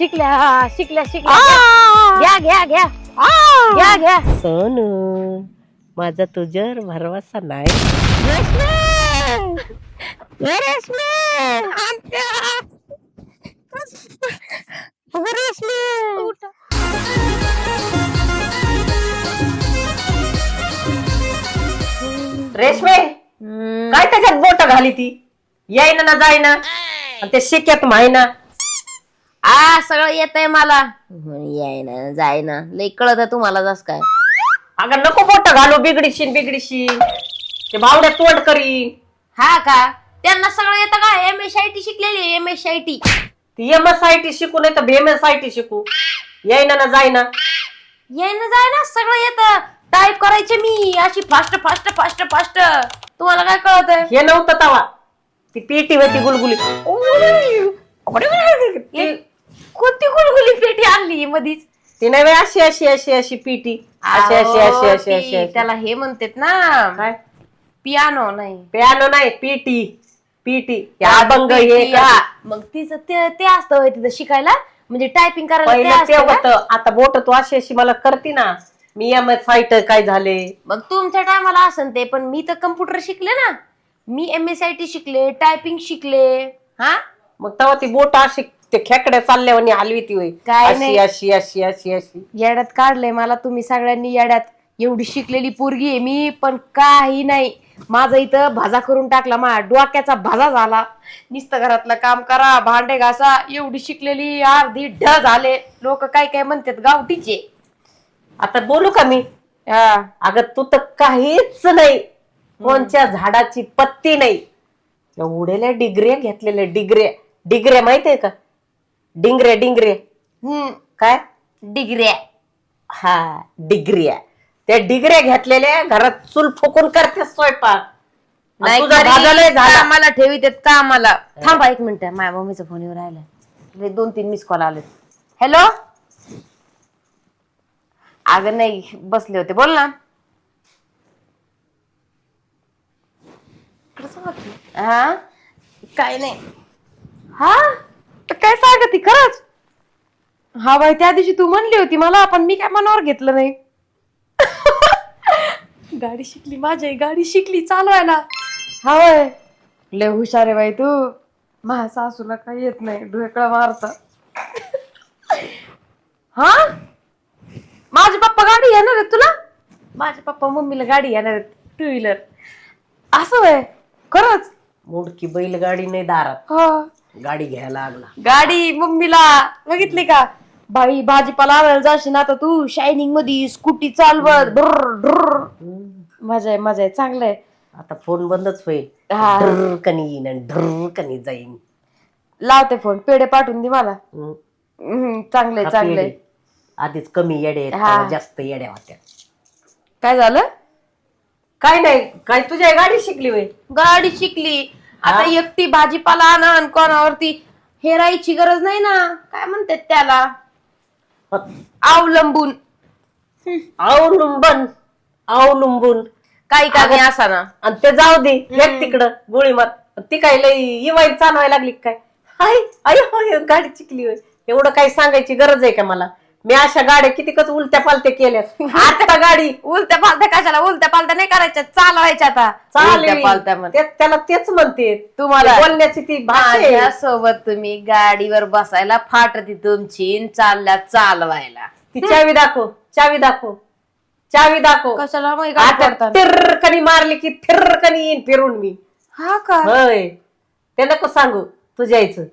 शिकल्या शिकल्या शिकल्या. घ्या घ्या घ्या. घ्या घ्या. सोनू माझा तुझ्यावर भरवसा नाही. रेशमे! काय त्याच्यात बोट घाली ती? येईना ना जाईना. आणि ते शिक्यात माहिना आ सगळं येत आहे मला. याय ना जाय ना लई कळत तुम्हाला जस काय. अगं नको बोट घालू बिगडीशीन बिगडीशीन. ते भावड्या तोड करीन. हा का? त्यांना सगळं येतं का? एम एस आय टी शिकलेली एम एस आय टी ती एम एस आय टी शिकू नाही तर एम एस आय टी शिकू. येईना ना जाईना याय ना जाय ना सगळं येतं. टाईप करायचे मी अशी फास्ट फास्ट फास्ट फास्ट तुम्हाला काय कळत हे नव्हतं तवा. ती पेटी होती गुलगुली कोणती गुलगुली पेटी आणली मधीच? ती नाही अशी अशी अशी अशी पीटी. अशी अशी अशी अहो, अशी अशी ती अशी त्याला हे म्हणतात ना. काय? पियानो नाही. पियानो नाही पीटी. पीटी. अभंग हे का? मग तिचं ते ते असतं होय तिथं शिकायला. म्हणजे टायपिंग करायला ते पहिलं ते असतं का? होतं आता बोट तू अशी अशी मला करते ना. मी एम एस साईट काय झाले? मग तुमच्या टायमाला असन ते पण मी तर कम्प्युटर शिकले ना. मी एम एस आय टी शिकले टायपिंग शिकले. हा? मग तेव्हा ती बोट अशी ते खेकड्या चालल्यावर हलवी ती होय. काय अशी नाही. अशी अशी अशी अशी. येड्यात काढलंय मला तुम्ही सगळ्यांनी येड्यात. एवढी शिकलेली पोरगी आहे मी पण काही नाही. माझं इथं भाजा करून टाकला मा डोक्याचा भाजा झाला. नुसतं घरातलं काम करा भांडे घासा एवढी शिकलेली अर्धी ढ झाले. लोक काय काय म्हणतात गावठीचे. आता बोलू का मी? हा. अगं तू तर काहीच नाही. कोणच्या झाडाची पत्ती नाही. एवढेल्या डिग्र्या घेतलेल्या डिग्र्या डिग्र्या माहितीये का? डिंगरे डिंगरे. हम्म. काय? डिग्र्या हा डिग्र्या त्या डिग्र्या घेतलेल्या घरात चूल फुकून करते स्वयंपाक. आणि तुझा लय झाला. कामाला ठेवीत कामाला थांबा एक मिनिट माझ्या मम्मीचा फोन येऊन राहिला लय दोन तीन मिस कॉल आले हॅलो अगं नाही बसले होते. बोल ना. हा? काय नाही. हा? तर काय सांगते खरंच? हा बाई त्या दिवशी तू म्हणली होती मला पण मी काय मनावर घेतलं नाही. गाडी शिकली माझी गाडी शिकली चालवायला हा वय लय हुशार आहे बाई तू. माझ्या सासूला काही येत नाही ढोकळा मारता. हा? माझे पप्पा गाडी येणार आहेत तुला? माझे पप्पा मम्मीला गाडी येणार आहेत टू व्हीलर असं वय खरंच? मुडकी बैलगाडी नाही दारात. हा. गाडी घ्यायला लागला. गाडी मम्मीला बघितली का? बाई भाजीपाला आणायला जाशील आता तू शायनिंगमध्ये स्कूटी चालवत ड्रर मजा आहे मजा आहे. चांगलं आहे. आता फोन बंदच होईल. हा. ढर्र येईन आणि ढर्र कनी जाईन. लावते फोन पेढे पाठवून दे मला. हम्म. हम्म, चांगलंय हा चांगलंय. पेढे. आधीच कमी येडे आहेत, हा. तेव्हा जास्त येड्या होत्या. काय झालं? काय नाही काय तुझ्या गाडी शिकली होय? गाडी शिकली. आता? एकटी भाजीपाला आणन कोणावरती हेरायची गरज नाही ना. काय म्हणतात त्याला? अवलंबून. अवलंबन. अवलंबून. काही काही असा ना आणि ते जाऊ दे. एक तिकडं गोळी मार ती काय लई इवाई चालवायला लागली का काय? हाय अय गाडी शिकली होय. एवढं काही सांगायची गरज आहे का मला? मी अशा गाड्या कितीकच उलट्या पालत्या केल्या आता गाडी. उलत्या पालत्या कशाला? उलत्या पालत्या नाही करायच्या चालवायच्या आता. उलत्या पालत्या चालली म्हण. ते- त्याला तेच म्हणते. तुम्हाला- बोलण्याची ती भाषा आहे. माझ्यासोबत तुम्ही गाडीवर बसायला फाटती तुमची न चालल्या चालवायला. ती चावी दाखव चावी दाखव चावी दाखव. कशाला मग गाडी आता करता? तिरकणी मारली की तिरकणी येईन फिरून मी. हा का? होय. ते नको सांगू तुझ्या आईचं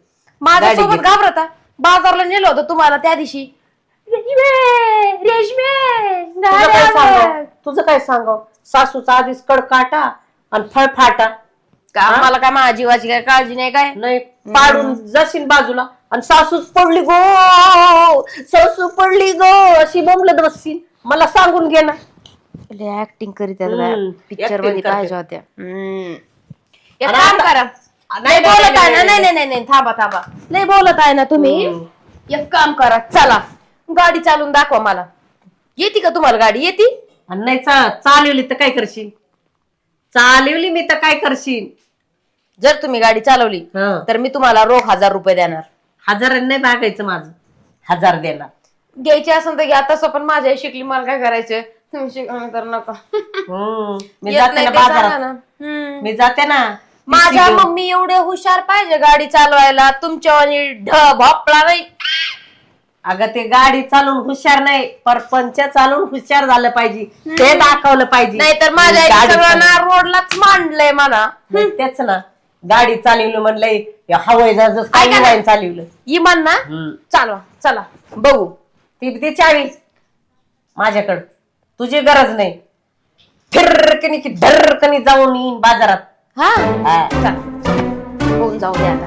माझ्यासोबत गाडी घे. घाबरता. बाजारला नेलं होतं तुम्हाला त्या दिवशी. रेशमे रेशमे तुझं काय सांगाव बघ. तुझं काय सांगाव सासूचा आधीच कडकाटा आणि फळफाटा का मला काय माझ्या जीवाची काय काळजी नाही काय? नाही पाडून जाशील बाजूला आणि सासूच पडली गो. सासू पडली गो. अशी बोंबलत बसशील. मला सांगून घे ना. ऍक्टिंग करीत हम्म, पिक्चर acting मध्ये करते. पाहिजे होत्या. हम्म. एक आणि काम आता- करा. नाही, बोलत आहे ना. नाही, नाही नाही नाही थांबा थांबा. नाही बोलत आहे ना तुम्ही. एक काम करा. चला. गाडी चालून दाखवा मला. येते का तुम्हाला गाडी? येते? आणि नाही चा- चालवली तर काय करशील? चालवली मी तर काय करशील? जर तुम्ही गाडी चालवली हं. तर मी तुम्हाला रोख हजार रुपये देणार. हजारांनी नाही भागायचं माझं. हजार देणार. घ्यायची असेल तर घ्या. तसं पण माझ्या आई शिकली मला काय करायचं तुम्ही शिकवणं तर नका. हम्म. मी येत जाते नाही ना ते सांगा बाजारात. ना. हम्म. मी जाते ना. माझ्या. मम्मी एवढे हुशार पाहिजे गाडी चालवायला. तुमच्या वाणी ढ भोपळा नाही. अगं ते गाडी चालून हुशार नाही परपंच चालून हुशार झालं पाहिजे. ते दाखवलं पाहिजे. नाहीतर माझ्या आईने गाडी सगळं ना चालवली. रोडलाच मांडलंय मला. नाही, तेच ना. गाडी चालवलं म्हणलंय हवाई जहाज काय ऐका ना. विमान चालवलं. इमान ना? हम्म. चालवा चला. बघू. ती ती चावी. माझ्याकडं. तुझी गरज नाही. फिरकनी की धरकनी जाऊन येईन बाजारात. हा? हा. चल. होऊन जाऊ दे आता.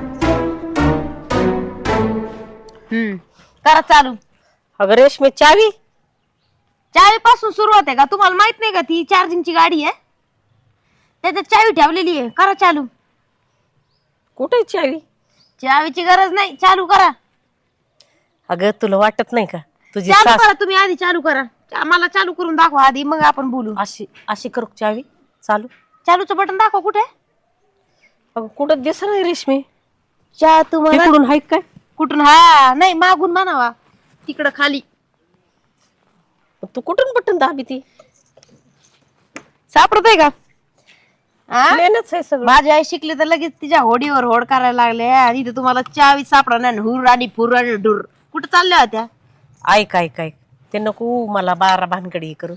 हम्म. करा चालू. अगं रेशमी चावी? चावी पासून सुरुवात आहे का? तुम्हाला माहीत नाही का ती चार्जिंगची गाडी आहे? त्याच्यात चावी ठेवलेली आहे. करा चालू. कुठे चावी? चावीची गरज नाही. चालू करा. अगं तुला वाटत नाही का? तुझी चालू सास करा तुम्ही आधी चालू करा. चा- मला चालू करून दाखवा आधी मग आपण बोलू. अशी अशी करू का चावी? चालू. चालूचं बटन दाखवा कुठे? अगं कुठं दिसत नाही रेशमी? चा तुम्हाला तिकडून हाय काय? कुठून? हा नाही मागून म्हणावा. तिकडं खाली. तू कुठून बटन दाबी ती सापडत आहे का? आ? प्लेनच आहे सगळं. माझी आई शिकली तर लगेच तिच्या होडीवर होड करायला लागले. आणि इथे तुम्हाला चावी सापडा हुर आणि फुर आणि डुर. कुठं चालल्या होत्या? ऐक ऐक ऐक. ते नको मला बारा भानगडी करू.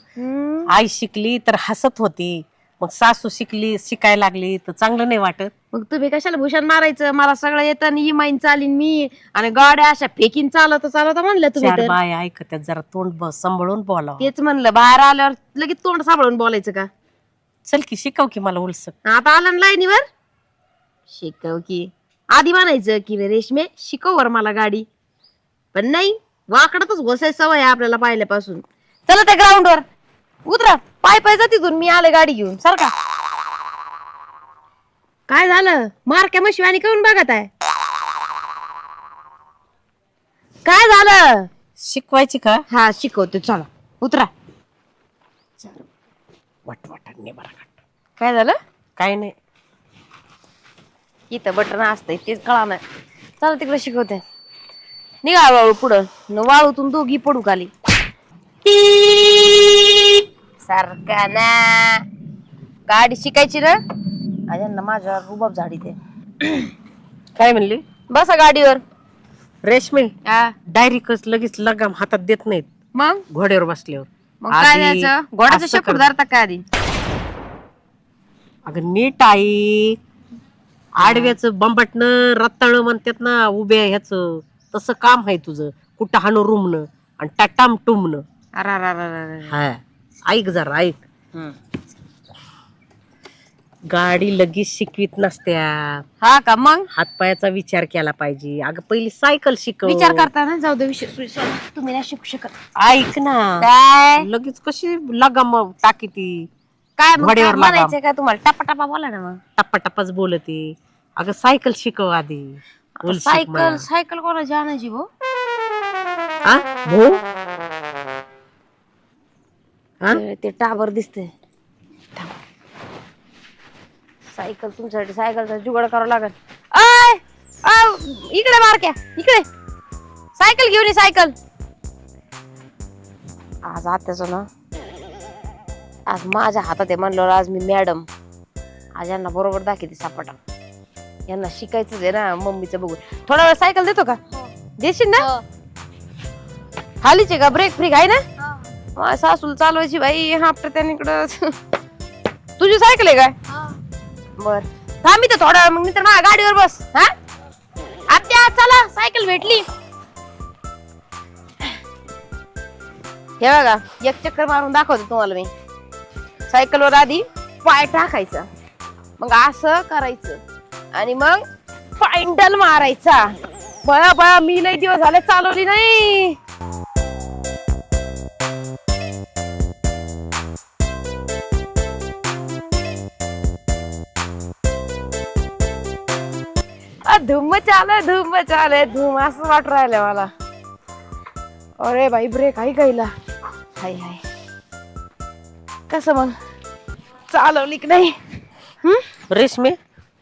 आई शिकली तर हसत होती. मग सासू शिकली शिकायला लागली तर चांगलं नाही वाटत. मग तुम्ही कशाला भूषण मारायचं? मला सगळं येतं आणि इमाईन चालीन मी. आणि गाड्या अशा फेकीन चालवत चालवत म्हणलं तुम्ही चार तर. बाय ऐकत्यात जरा तोंड सांभाळून बोलावं. तेच म्हणलं बाहेर आल्यावर लगेच तोंड सापडून बोलायचं का? चल की शिकव की मला उलस आता आलं ना लाईनीवर? शिकव की. आधी म्हणायचं की रे रेशमे शिकव वर मला गाडी. पण नाही वाकडातच घोसायची सवय आहे आपल्याला पाहिल्यापासून. चला त्या ग्राउंडवर उतरा पाय पाय जा तिथून मी आले गाडी घेऊन सारखा काय झालं? मारक्या मशिवानी आणि काऊन बघत आहे. काय झालं? शिकवायची का? हा शिकवते चला. उतरा. वट बरा काय झालं? काय नाही. इथं बटन असतंय तेच कळा नाही चला तिकडे शिकवते. निघा वाळू पुढं. न वाळूतून दोघी पडू खाली. सारखा ना गाडी शिकायची ना? अजून ना माझ्या रुबाब झाडी ते काय म्हणली? बसा गाडीवर. रेशमी? हा. डायरेक्टच लगेच लगाम हातात देत नाहीत. मग? घोड्यावर बसल्यावर. मग काय आधी द्यायचं घोड्याचं असं शेपूट कर. धरता काय आधी? अगं नीट आई. आडव्याच बंबटनं रत्ताळ म्हणतात ना उभ्या ह्याच. तसं काम आहे तुझं. कुठं हाणू रुमनं आणि टाटाम टुमनं अरे अरे अरे अरे अरे. हा. ऐक जरा ऐक. गाडी लगेच शिकवीत नसत्या. हा का? मग? हातपायाचा विचार केला पाहिजे. अगं पहिली सायकल शिकव. विचार करता ना जाऊ दे विषय. सोयी सोडा. तुम्ही नाही शिकू शकत ऐक ना. काय? लगेच कशी लगाम टाकी ती? काय मग? घोड्यावर काय लागा. म्हणायचंय का तुम्हाला? टप्पा टप्पा बोला ना मग. टप्पा टप्पाच बोलते. अगं सायकल शिकव आधी. सायकल. सायकल कोणाची आणायची भाऊ हा? भाऊ हा? ते- ते टावर दिसते सायकल तुमच्यासाठी सायकलचा जुगाड करावं लागल. आय! आव, इकडे मारक्या इकडे. सायकल घेऊन ये सायकल. आज आत्याचं ना आज माझ्या हातात आहे म्हणलं आज मी मॅडम आज यांना बरोबर दाखवते सापाटा. यांना शिकायचंच आहे ना मम्मीचं बघून. थोडा वेळ सायकल देतो का? देशील ना? खालीच आहे का? ब्रेक फ्री आहे ना? माझ्या सासूला चालवायची बाई हापट त्याने इकडं तुझी सायकल आहे काय? बर. थांब तर थोडा वेळ, मग मी तर माझ्या गाडीवर बस हा? आत्या चला सायकल भेटली. हे बघा एक चक्कर मारून दाखवते तुम्हाला मी. सायकलवर आधी पाय टाकायचा. मग असं करायचं. आणि मग फायंडल मारायचा. बळा बळा मी लई दिवस झाले चालवली नाही. धुम चालय धुम चालय धुम असं वाट राहिलं मला. अरे बाई ब्रेक आहे गाईला हाय हाय. कसं मग? चालवली की नाही? रेशमे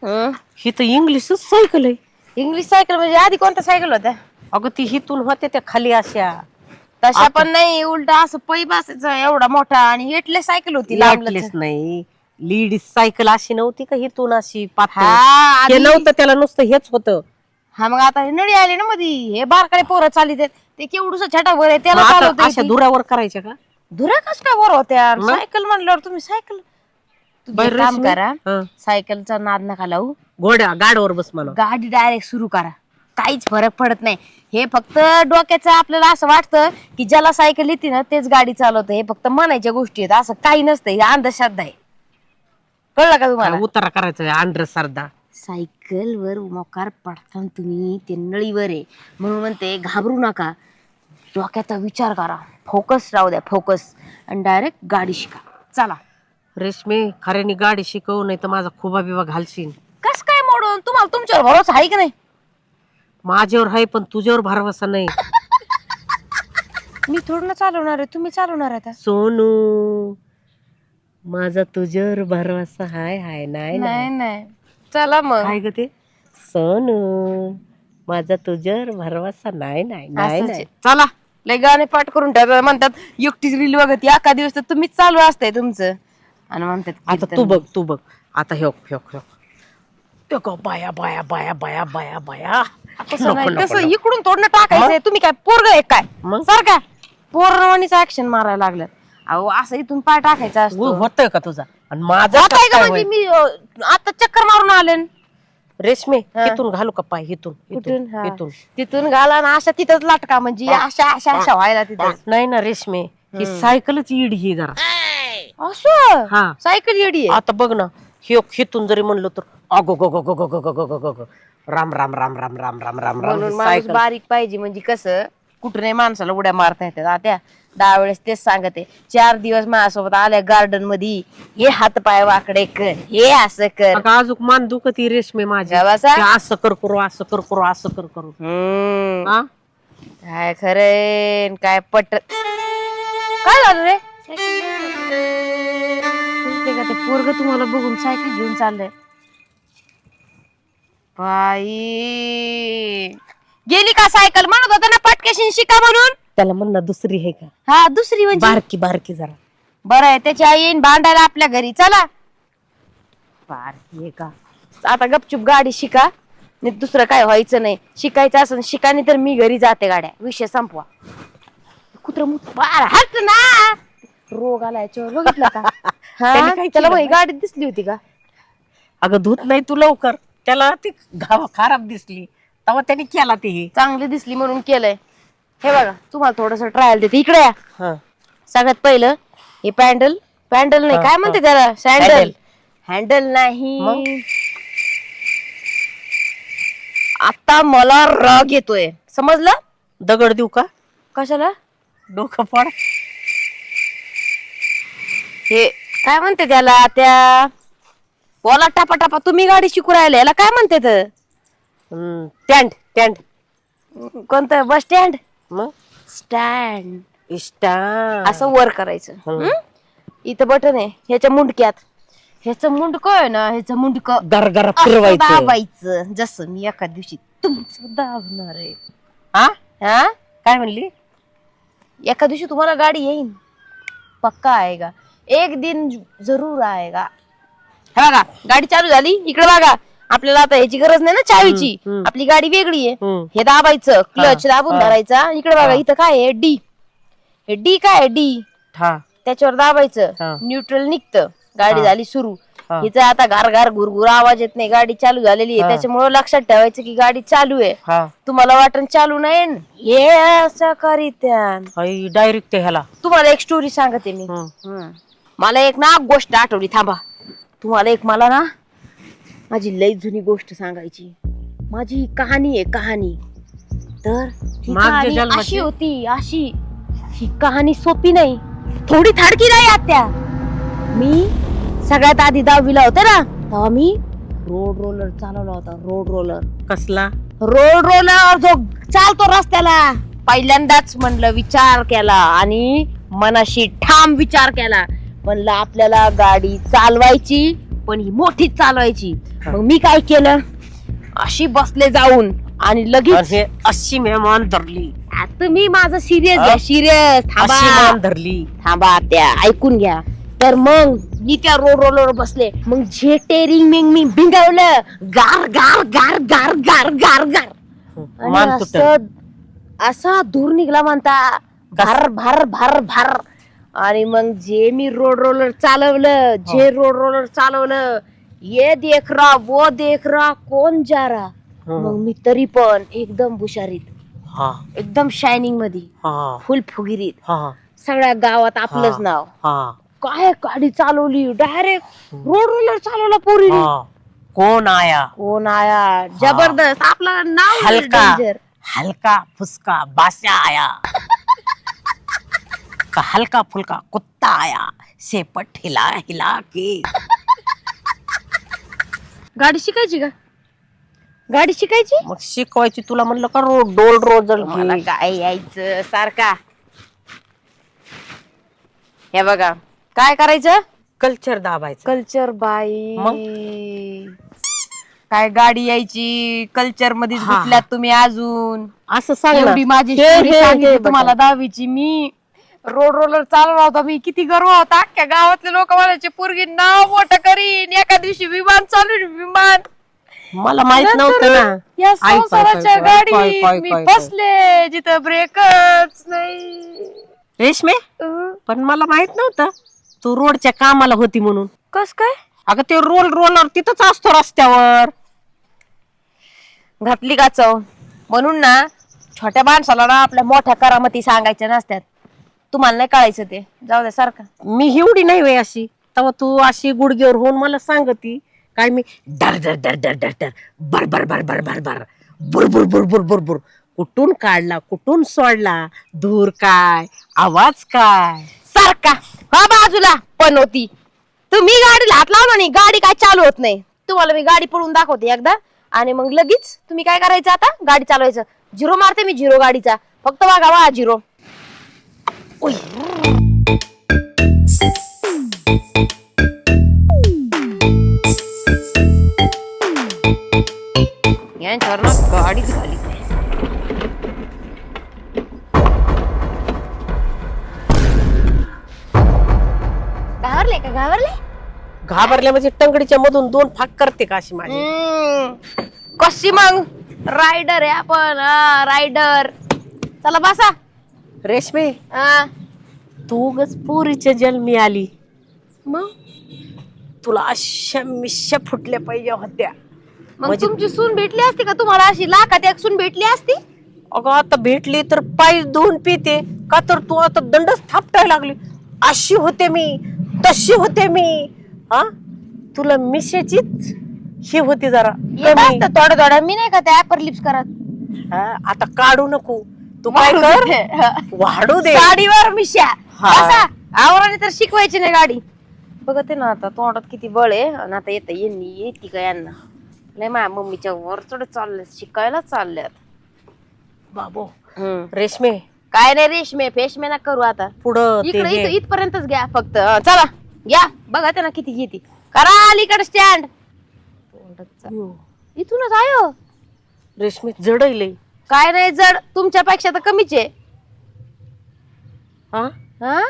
हं? तर इंग्लिशच सायकल आहे. इंग्लिश सायकल म्हणजे आधी कोणत्या सायकल होत्या? अगं ती हिथून होते त्या खाली अशा. तशा पण नाही उलट असं पै बसायचं एवढा मोठा आणि एटले सायकल होती लांब लाटलेच नाही. लीड सायकल अशी नव्हती का हिथून अशी पातळ? हा हे आधी- नव्हतं त्याला नुसतं हेच होतं. हा मग आता हे नळी आली ना मधी. हे बारकाळे पोरं चालली ते. ते केवढूस छटावर आहे त्याला मग आता चालवता अशा येते. दुरावर करायच्या का? धुरा कस काय बरं होत्या? सायकल म्हणल्यावर तुम्ही सायकल तुम्ही बरं एक काम? करा. हं. सायकलचा नाद नका लावू. घोड्या गाडवर बस म्हणा. गाडी डायरेक्ट सुरू करा. काहीच फरक पडत नाही. हे फक्त डोक्याचं आपल्याला असं वाटतं की ज्याला सायकल येते ना तेच गाडी चालवतं. हे फक्त म्हणायच्या गोष्टी आहेत. असं काही नसतं. हे अंधश्रद्धा आहे. कळलं का तुम्हाला? उतारा करायचा आंध्र सरदा. सायकल वर मोकार पडताना तुम्ही ते नळीवर आहे. म्हणून म्हणते घाबरू नका. डोक्याचा विचार करा. फोकस राहू द्या फोकस आणि डायरेक्ट गाडी शिका. चला. रेशमी खऱ्यानी गाडी शिकवू नाही तर माझा खुबा बिबा घालशील. कस काय मोडून? तुम्हाला तुमच्यावर भरोसा आहे की नाही? माझ्यावर आहे पण तुझ्यावर भरवसा नाही. मी थोडं ना चालवणार आहे तुम्ही चालवणार आहे आता. सोनू माझा तुझ्यावर भरवसा हाय हाय नाही नाही. नाही चला मग. काय ग ते? सोनू माझा तुझ्यावर भरवसा नाही नाही नाही असंच नाही. आहे. चला. लय गाणे पाठ करून टाका म्हणतात एकटीच रील बघत एका दिवस तर तुम्हीच चालू असतंय तुमचं. आणि म्हणतात आता कीर्तन. तू बघ. तू बघ आता ह्यो ह्यो ह्यो बाया बाया बाया बाया बाया बाया. तसं नको, नाही नको, तसं नको. इकडून तोडणं टाकायचंय. तुम्ही काय पोरग आहे काय? मग? सर का पोरवानीच ऍक्शन मारायला लागलं अहो असं इथून पाय टाकायचा असतो. होतोय का तुझा? आणि माझा आहे कसं का काय म्हणजे? मी अं, आता चक्कर मारून आले न. रेशमे हा. इथून घालू का पाय? इथून कुठून? इथून हा. इथून. तिथून घाला ना अशा तिथंच लाटका म्हणजे अशा अशा अशा व्हायला तिथं. नाही ना रेशमे ही सायकलच ईड ही जरा. असं? हा. सायकल येडी आहे. आता बघ ना हे हिथून जरी म्हणलं तर अगो गो गो गो गो गो गो गो गो गो गो. राम राम राम राम राम राम राम म्हणून राम माणूस सायकल. बारीक पाहिजे म्हणजे कसं कुठूनही माणसाला उड्या मारता येतात. आता दहा वेळेस तेच सांगते. चार दिवस माझ्यासोबत आल्या गार्डनमध्ये हे हात पाय वाकडे कर हे असं कर. अगं अजूक मान दुखती रेशमे माझी. का बसा? ते असं कर करू असं कर करू असं कर करू. हम्म. हा? काय खरंय न काय पट काय झालं रे? आहे, ते पोरग तुम्हाला बघून सायकल घेऊन चाललंय? बाई. गेली का सायकल? म्हणत होता ना पटकेशीन शिका म्हणून. त्याला म्हण ना दुसरी आहे का? हा दुसरी म्हणजे? बारकी बारकी जरा. बरं आहे त्याची आई येईन भांडायला आपल्या घरी. चला. बारकी आहे का? आता गपचूप गाडी शिका. नाही दुसरं काय व्हायचं नाही. शिकायचं असं शिकानी तर मी घरी जाते गाड्या. विषय संपवा. कुत्र बार हट ना! रोग आला याच्यावर बघितलं का? त्याने हा काय त्याला केलं गाडीत दिसली होती का? अगं धुत नाही तू लवकर. त्याला ती गावा खराब दिसली. तेव्हा त्याने केला ते. हे चांगली दिसली म्हणून केलंय. हे बघा तुम्हाला थोडस ट्रायल देते. इकडे या. हा. सगळ्यात पहिलं हे पॅन्डल. पॅन्डल नाही काय. म्हणते त्याला? Handle. हँडल मग? नाही आता मला राग येतोय. समजलं? दगड देऊ का? कशाला? डोकं पड हे काय म्हणते त्याला त्या? बोला टापा टापा. तुम्ही गाडी शिकू राहिले याला काय म्हणते तर? टँट टँट कोणतं? बस स्टँड मग? स्टँड इष्टा असं वर करायचं? इथं बटन आहे. ह्याच्या मुंडक्यात. ह्याचं मुंडक आहे ना ह्याचं मुंडक असं फिरवायचं. दाबायचं. जसं मी एका दिवशी तुमचं दाबणार आहे. हा? हा? काय म्हणली? एका दिवशी तुम्हाला गाडी येईन. पक्का आएगा एक दिन जरूर आएगा हे बघा गाडी चालू झाली. इकडे बघा. आपल्याला आता ह्याची गरज नाही ना चावीची. आपली गाडी वेगळी आहे. हे दाबायचं क्लच दाबून. धरायचा. इकडे बघा इथं काय आहे? डी. हे डी काय आहे? डी. त्याच्यावर दाबायचं. न्यूट्रल निघतं. गाडी. झाली सुरू. हिचं आता घार घार घुरघुर आवाज येत नाही. गाडी चालू झालेली आहे. त्याच्यामुळे लक्षात ठेवायचं की गाडी चालू आहे. तुम्हाला वाटण चालू नाही? हे असं करीत्यान. डायरेक्ट ह्याला. तुम्हाला एक स्टोरी सांगते मी. मला एक ना गोष्ट आठवली. थांबा. तुम्हाला एक मला ना माझी लई जुनी गोष्ट सांगायची. माझी ही कहाणी आहे कहाणी. तर ही मागच्या कहाणी जन्माची? अशी होती अशी. ही कहाणी सोपी नाही. थोडी थाडकी नाही आत्या. मी सगळ्यात आधी दहावीला होते ना तेव्हा मी रोड रोलर चालवला होता रोड रोलर कसला? रोड रोलर जो चालतो रस्त्याला. पहिल्यांदाच म्हणलं विचार केला आणि मनाशी ठाम विचार केला. म्हणलं आपल्याला गाडी चालवायची पण ही मोठीच चालवायची. मग मी काय केलं? अशी बसले जाऊन आणि लगेच हे अशी मेहमान धरली. आ, तुम्ही माझं सिरियस घ्या सिरियस अशी थांबा. मान धरली. थांबा त्या ऐकून घ्या. तर मग मी त्या रोड रोलवर बसले. मग झेटेरिंग मिंग मी भिंगवलं गार गार गार गार गार गार गार. आणि मान तुटल असं असा धूर निघला म्हणता. भार भार भार भार. आणि मग जे मी रोड रोलर चालवलं जे रोड रोलर चालवलं ये देख रहा वो देख रहा कोण जा रहा मग मी तरी पण एकदम बुशारीत हा. एकदम शायनिंगमध्ये हा. फुल फुगिरीत. हा. सगळ्या गावात आपलंच हा. नाव. हा. काय गाडी चालवली? डायरेक्ट रोड रोलर चालवला पोरी हा. कोण आया? कोण आया? जबरदस्त. आपला नाव हलका. danger. हलका फुसका बादशाह आया. का हलका फुलका कुत्ता आया शेपट हिला हिला के. गाडी शिकायची का? गाडी शिकायची? मग शिकवायची तुला म्हणलं का रो डोल रोजल मला काय यायचं सारखा. हे बघा काय करायचं? कल्चर दाबायचं. कल्चर बाई? काय गाडी यायची कल्चरमध्ये हा, तुम्ही अजून. असं सांग ना. एवढी माझी हे, story हे, सांगितली हे तुम्हाला. दहावीची मी. रोड रोलर चालवला होता. मी किती गर्व होता. अख्ख्या गावातले लोक म्हणायचे पोरगी नाव मोठं करीन. एका दिवशी विमान चालू विमान. मला माहीत नव्हतं ना. या ऐक, ऐक, संसाराच्या ऐक, ऐक, ऐक, गाडीत ऐक, मी ऐक. बसले जिथं ब्रेकच नाही. रेशमे? अं, पण मला माहीत नव्हतं. तू रोडच्या कामाला होती म्हणून. कस काय? अगं ते रोल रोलर तिथंच असतो रस्त्यावर. घातली का चव? म्हणून ना छोट्या माणसाला ना आपल्या मोठ्या करामती सांगायच्या नसत्यात. तुम्हाला नाही कळायचं ते. जाऊ दे सारखं. मी एवढी नाही वे अशी. तेव्हा तू अशी गुडघ्यावर होऊन मला सांगती काय मी डर डर डर डर डर डर बर बर बर बर बर बर बुर बुर बुर बुर बुर बुर कुठून काढला कुठून सोडला धूर काय आवाज काय? सारखा. हा बाजूला पण होती तुम्ही गाडीला हात लावला नाही गाडी काय चालू होत नाही. तुम्हाला मी गाडी पळून दाखवते एकदा. आणि मग लगेच तुम्ही काय करायचं आता? गाडी चालवायचं. झिरो मारते मी झिरो गाडीचा. फक्त बघा वा झिरो. ओय यांच्यावर ना गाडीच झाली. घाबरले का? घाबरले? घाबरल्या म्हणजे टंगडीच्या मधून दोन फाक करते का अशी माझी? हम्म. कशी मग? रायडर आहे आपण रायडर चला बसा. रेशमे. हा. तू गच पुरीच्या जन्मी आली. मग? तुला अशा मिश्या फुटल्या पाहिजे होत्या. मग म्हणजे- तुमची सून भेटली असती का? तुम्हाला अशी लाखात एक सून भेटली असती? अगं आता भेटली तर पाय धुवून पिते. का तर तू आता दंडच थापटायला लागली. अशी होते मी तशी होते मी. हा? तुला मिशाचीच हे होती जरा येत कमी. असतं थोडं थोडं. मी नाही का त्या ऍपर लिप्स करत? हा, आता काढू नको. तू काय कर? वाढू दे. गाडीवर मिशा. हा. आवराने तर शिकवायची नाही गाडी. बघते ना आता तोंडात किती बळ आहे. आणि आता येतं यांनी येते का यांना? नाही माझ्या मम्मीच्या वर चढ चालले शिकायला चालल्यात. बाबो. रेशमे. काय नाही रेशमे फेशमे ना करू आता. पुढं इकडे. इथं इथपर्यंतच घ्या फक्त. हं, चला घ्या. बघा ते ना किती घेते. करा अलीकडे स्टँड इथूनच आयो रेशमे जडले काय नाही जड. तुमच्यापेक्षा तर कमीच आहे. हा? हा?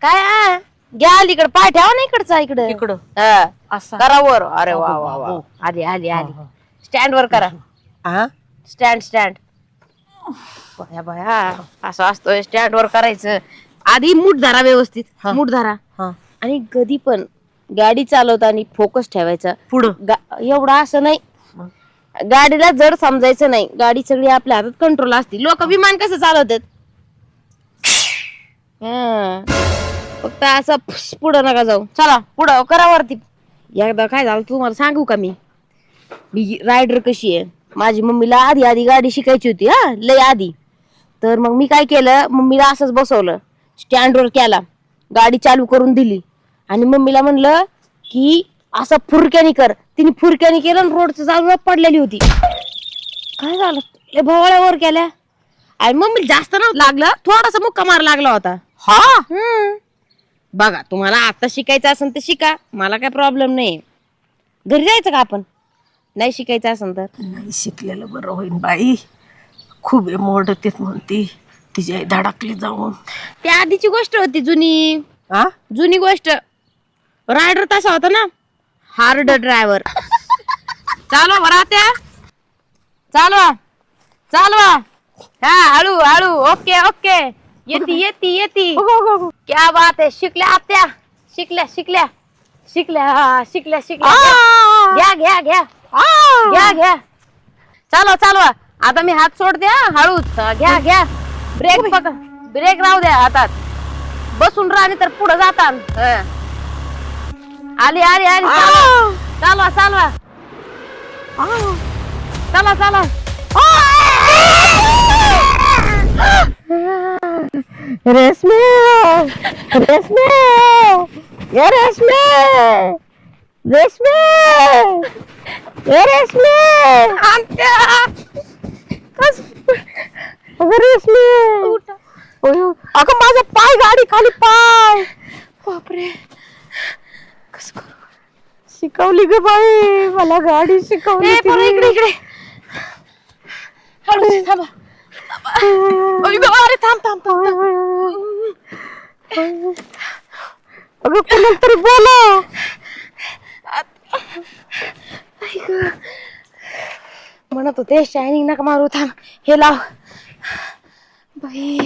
काय हा? घ्या अलीकडे पाय ठेवा ना इकडचा इकडे. इकडं. हा. असा. करा वर. अरे वा वा वा. बाबो. आली आली आली. हा, हा. स्टँड वर करा. हा? स्टँड स्टँड बया बया. असं असतं स्टँड वर करायचं. आधी मूठ धरा व्यवस्थित. हा. मूठ धरा. हा. आणि कधी पण. गाडी चालवताना फोकस ठेवायचा. पुढं. गा- एवढं असं नाही? गाडीला जड समजायचं नाही. गाडी सगळी आपल्या हातात कंट्रोल असते. लोक विमान कसं चालवतात? हं. फक्त असं फुस पुढं नका जाऊ. चला पुढं करा वरती. एकदा काय झालं तुम्हाला सांगू का मी? मी रायडर कशी आहे? माझी मम्मीला आधी आधी गाडी शिकायची होती हा लय आधी. तर मग मी काय केलं? मम्मीला असंच बसवलं. स्टँडवर केला. गाडी चालू करून दिली. आणि मम्मीला म्हणलं की असं फुरक्याने कर. तिने फुरक्याने केलं आणि रोडचं जाऊन पडलेली होती. काय झालं? लय भोवळ्यावर केल्या? आणि मम्मी जास्त नव्हतं लागलं. थोडासा मुक्का मार लागला होता. हा? हम्म. बघा तुम्हाला आता शिकायचं असेल तर शिका. मला काय प्रॉब्लेम नाही घरी जायचं का आपण? नाही शिकायचं असेल तर. नाही शिकलेलं बरं होईन बाई. खूप मोडत येत म्हणती. तिची आई धडकली जाऊन. त्या आधीची गोष्ट होती जुनी. हा जुनी गोष्ट. रायडर तसा होता ना. Hard driver. चालवा बरं त्या चालवा. चालवा. हा हळू हळू. Okay okay. येती येती येती. क्या बात आहे. शिकल्या आत्या. शिकल्या शिकल्या. शिकल्या हा, शिकल्या शिकल्या. घ्या घ्या घ्या. घ्या घ्या. चालवा चालवा. आता मी हात सोडते हा, हळूच. हा, घ्या घ्या. ब्रेक पकड ब्रेक राहू द्या हातात. बसून राहा तर पुढे जातात. आली आली आली. चालवा. चालवा चला चला. रेशमी रेशमी ये रेशमी रेशमी ये रेशमी. अगं रेशमी. अगं माझा पाय गाडी खाली पाय. बापरे. शिकवली ग बाई मला गाडी शिकवली ए पोरं, इकडे इकडे हळू थांबा गं, अरे थांब थांब थांब थांब. अगं कुणाला तरी बोला म्हणत होते शायनिंग नका मारू थांब हे लाव. बाई.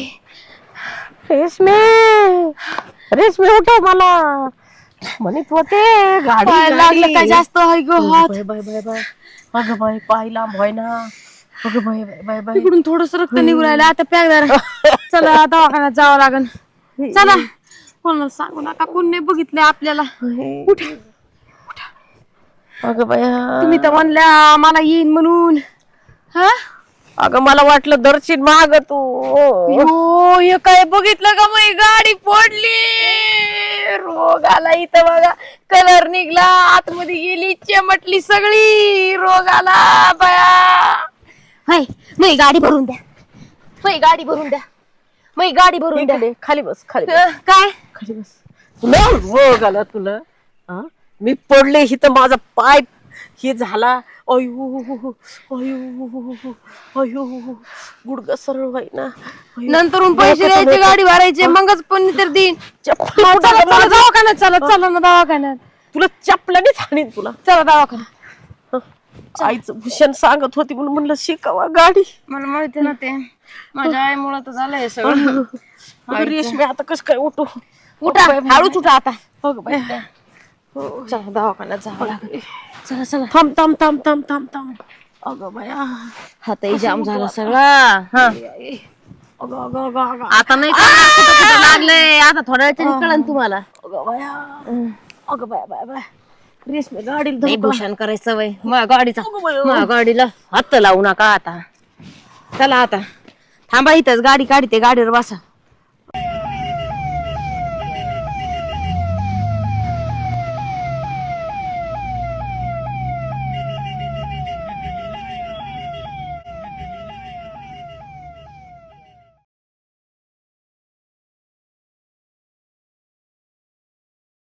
रेशमी रेशमी उठव मला. म्हणत होते गाडी पाय लागलं गाडी. काय जास्त आहे गं हात बाय बाय बाय बाय अगं बाई पाय लांब होय ना अगं बाय बाय बाय बाय थोडस रक्त निघू राहिलं. आता पॅक जरा. चला दवाखान्यात जावं लागन. चला. कोणाला सांगू नका कोण नाही बघितलं आपल्याला. उठ. अगं बाया तुम्ही तर म्हणल्या मला येईन म्हणून. हा? अगं मला वाटलं दर्शन माग तू. हो हे काय बघितलं का मग गाडी फोडली. रोग आला इथं बघा. कलर निघला. आतमध्ये गेली चेमटली सगळी. रोग आला बया. हाय मग गाडी भरून द्या. मग गाडी भरून द्या. मग गाडी भरून द्या. खाली बस खाली बस, अं, काय? खाली बस. तुला रोग आला तुला. हा? मी पडले इथं माझा पाय हे झाला. अयो अयो अयो गुडगा सरळ व्हाय ना नंतरून पैसे द्यायचे गाडी भरायचे मगच पण तर देईन. चप्पल चला दवाखान्यात चला चला ना दवाखान्यात. तुला चपलाने झाली तुला? चला दवाखान्यात. आईचं भूषण सांगत होती म्हणून म्हणलं शिकावा गाडी. मला माहिती ना ते. माझ्या आईमुळे तर झालंय सगळं. अगं रेशमी आता कसं काय उठू? उठा हळूच उठा आता. अगं बाई. चला दवाखान्यात जावं लागेल. चला चला. थांब थांब थांब थांब थांब थांब. अगं बाया. हातही जाम झाला सगळा. हा. अगं अगं अगं अगं. आता नाही कळणार कुठं कुठं लागलंय? आता थोड्या वेळाने कळन तुम्हाला. अगं बाया. अगं बाया बाया बाया. रेशमी गाडीला नाही धक्का. भूषण करायचं वय. माझ्या गाडीचा. माझ्या गाडीला हात लावू नका आता. चला आता. थांबा इथंच. गाडी काढते गाडीवर बसा.